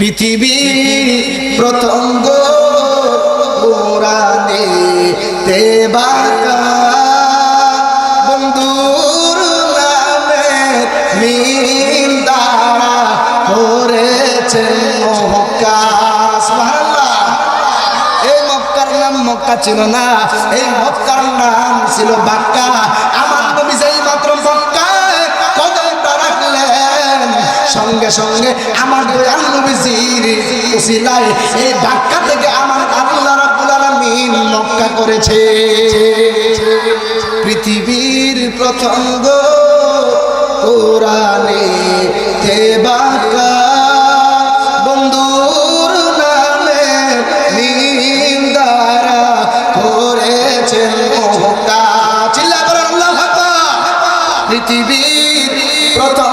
পৃথিবী প্রথম গো কোরআনে তে বাকা বন্ধুর নামে দ্বারা করেছে মক্কা। সুবহানাল্লাহ। এই মক্কার নাম মক্কা ছিল না, এই মক্কার নাম ছিল বাক্কা। সঙ্গে সঙ্গে আমার দয়াল নবীজির উসিলায় এই ধাক্কা থেকে আমার আল্লাহ রাব্বুল আলামিন মক্কা করেছে। পৃথিবীর প্রথম গো কোরআনে তে বাক্কা বন্ধুর নামে দ্বারা করেছেন পৃথিবীর প্রথম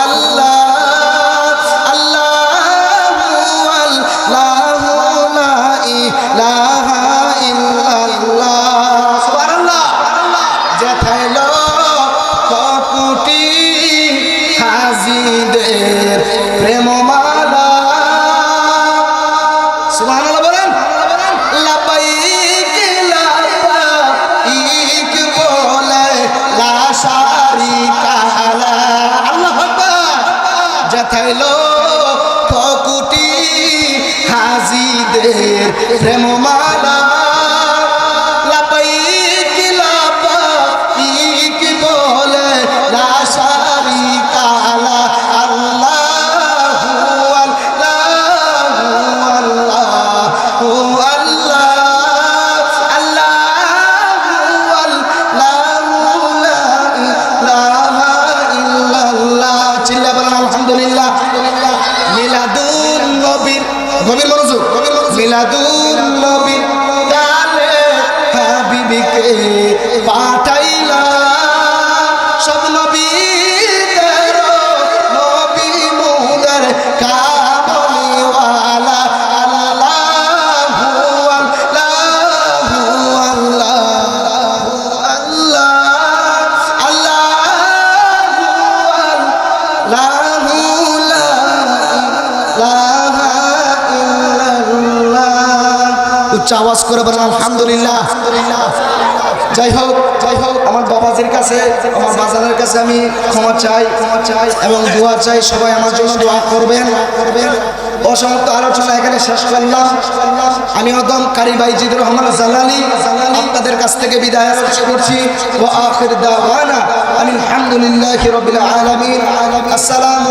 যেথাইল ককুটি হাজিদের প্রেমমালা। গভীর নবী তালে হাবিবিকে পাঠাইলা উচ্চ আওয়াজ করে বলেন, আলহামদুলিল্লাহ। যাই হোক যাই হোক, আমার বাবাজির কাছে, আমার বাজারের কাছে আমি ক্ষমা চাই ক্ষমা চাই এবং দোয়া চাই, সবাই আমার জন্য দোয়া করবেন। করবেন অসমাপ্ত আলোচনা এখানে শেষ করলাম। আমি অদম কারি ভাই জিদুর রহমান জালালি, আপনাদের কাছ থেকে বিদায় করছি। আলহামদুলিল্লাহি আসসালামু